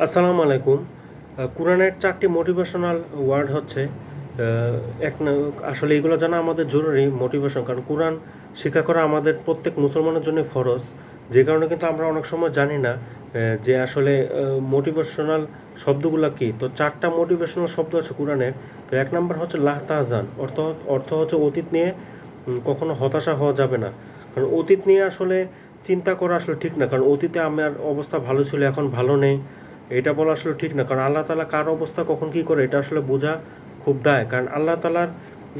আসসালামু আলাইকুম। কোরআনের চারটি মোটিভেশনাল ওয়ার্ড হচ্ছে এক আসলে এগুলো জানা আমাদের জরুরি মোটিভেশন কারণ কোরআন শিক্ষা করা আমাদের প্রত্যেক মুসলমানের জন্য ফরজ। যে কারণে কিন্তু আমরা অনেক সময় জানি না যে আসলে মোটিভেশনাল শব্দগুলো কি। তো চারটা মোটিভেশনাল শব্দ আছে কোরআনের। তো এক নম্বর হচ্ছে লাহ তাহজান, অর্থ অর্থ হচ্ছে অতীত নিয়ে কখনো হতাশা হওয়া যাবে না। কারণ অতীত নিয়ে আসলে চিন্তা করা আসলে ঠিক না, কারণ অতীতে আমার অবস্থা ভালো ছিল, এখন ভালো নেই। এটা বলা আসলে ঠিক না, কারণ আল্লাহ তালা কার অবস্থা, কখন কি করে, এটা আসলে বোঝা খুব দায়। কারণ আল্লাহ তালার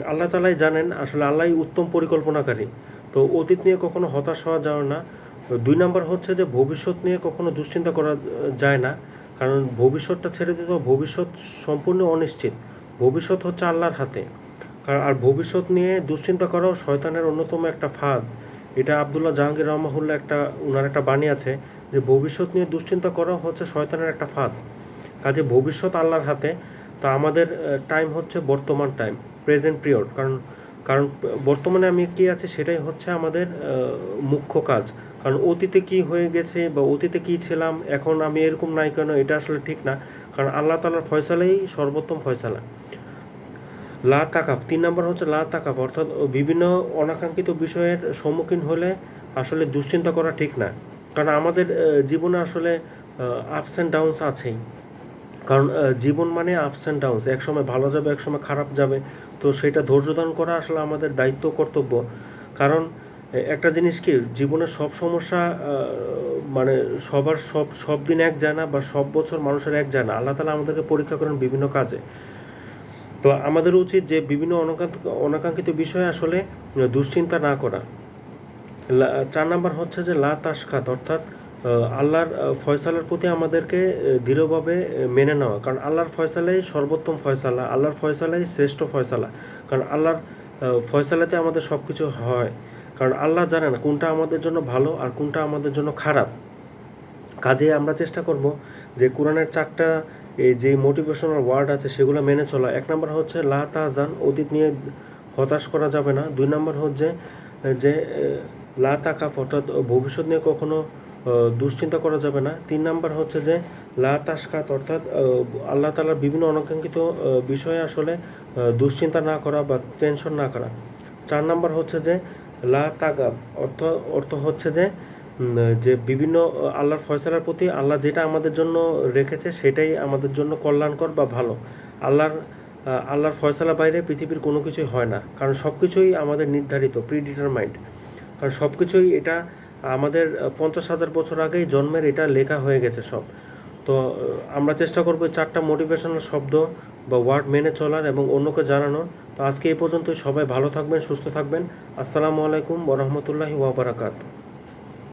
আল্লাহ তালাই জানেন আসলে আল্লাহই উত্তম পরিকল্পনাকারী। তো অতীত নিয়ে কখনো হতাশ হওয়া যাবে না। দুই নাম্বার হচ্ছে যে ভবিষ্যৎ নিয়ে কখনো দুশ্চিন্তা করা যায় না। কারণ ভবিষ্যৎটা ছেড়ে দিতে ভবিষ্যৎ সম্পূর্ণ অনিশ্চিত। ভবিষ্যৎ হচ্ছে আল্লাহর হাতে। কারণ, আর ভবিষ্যৎ নিয়ে দুশ্চিন্তা করাও শয়তানের অন্যতম একটা ফাঁদ। এটা আবদুল্লাহ জাহাঙ্গীর রহমাহুল্লাহ একটা ওনার একটা বাণী আছে যে ভবিষ্যৎ নিয়ে দুশ্চিন্তা করা হচ্ছে শয়তানের একটা ফাঁদ। কাজে ভবিষ্যৎ আল্লাহর হাতে, তো আমাদের টাইম হচ্ছে বর্তমান টাইম প্রেজেন্ট পিরিয়ড কারণ কারণ, বর্তমানে আমি কি আছে সেটাই হচ্ছে আমাদের মুখ্য কাজ। কারণ অতীতে কি হয়ে গেছে বা অতীতে কি ছিলাম, এখন আমি এরকম নাই কেন, এটা আসলে ঠিক না। কারণ আল্লাহ তালার ফয়সালাই সর্বোত্তম ফয়সালা। লা তাকাফ, তিন নম্বর হচ্ছে লা তাকাফ, অর্থাৎ বিভিন্ন অনাকাঙ্ক্ষিত বিষয়ের সম্মুখীন হলে আসলে দুশ্চিন্তা করা ঠিক না। কারণ আমাদের জীবনে আসলে আপস অ্যান্ড ডাউনস আছেই। কারণ জীবন মানে আপস অ্যান্ড ডাউনস এক সময় ভালো যাবে এক সময় খারাপ যাবে। তো সেটা ধৈর্য ধারণ করা আসলে আমাদের দায়িত্ব, কর্তব্য। কারণ একটা জিনিস কি জীবনের সব সমস্যা মানে সবার সব সব দিন এক যায় না বা সব বছর মানুষের এক যায় না। আল্লাহ তালা আমাদেরকে পরীক্ষা করেন বিভিন্ন কাজে। তো আমাদের উচিত যে, বিভিন্ন অনাকাঙ্ক্ষিত বিষয়ে আসলে দুশ্চিন্তা না করা। চার নাম্বার হচ্ছে যে লা তাসখাত অর্থাৎ আল্লাহর ফয়সালার প্রতি আমাদেরকে দৃঢ়ভাবে মেনে নেওয়া। কারণ আল্লাহর ফয়সালাই সর্বোত্তম ফয়সালা, আল্লাহর ফয়সালাই শ্রেষ্ঠ ফয়সালা। কারণ আল্লাহর ফয়সালাতে আমাদের সব কিছু হয়। কারণ আল্লাহ জানেন কোনটা আমাদের জন্য ভালো আর কোনটা আমাদের জন্য খারাপ। কাজে আমরা চেষ্টা করব যে কোরআনের চারটা এই যে মোটিভেশনাল ওয়ার্ড আছে সেগুলো মেনে চলা। এক নম্বর হচ্ছে লা তাহজান, অতীত নিয়ে হতাশ করা যাবে না। দুই নম্বর হচ্ছে যে লা তাকাফ অর্থাৎ ভবিষ্যৎ নিয়ে কখনো দুশ্চিন্তা করা যাবে না। তিন নাম্বার হচ্ছে যে, লা তাসকাত অর্থাৎ আল্লাহ তালার বিভিন্ন অনাকাঙ্ক্ষিত বিষয়ে আসলে দুশ্চিন্তা না করা বা টেনশন না করা। চার নাম্বার হচ্ছে যে, লা তাগাব, অর্থ অর্থ হচ্ছে যে যে বিভিন্ন আল্লাহর ফয়সালার প্রতি আল্লাহ যেটা আমাদের জন্য রেখেছে, সেটাই আমাদের জন্য কল্যাণকর বা ভালো। আল্লাহর আল্লাহর ফয়সালা বাইরে পৃথিবীর কোনো কিছুই হয় না। কারণ সব কিছুই আমাদের নির্ধারিত প্রিডিটারমাইন্ড কারণ সব কিছুই এটা, আমাদের পঞ্চাশ হাজার বছর আগেই জন্মের এটা লেখা হয়ে গেছে সব। তো আমরা চেষ্টা করব চারটা মোটিভেশনাল শব্দ বা ওয়ার্ড মেনে চলার এবং অন্যকে জানানোর। তো আজকে এই পর্যন্তই। সবাই ভালো থাকবেন, সুস্থ থাকবেন। আসসালামু আলাইকুম ওরহমতুল্লাহি ওয়াবারাকাতু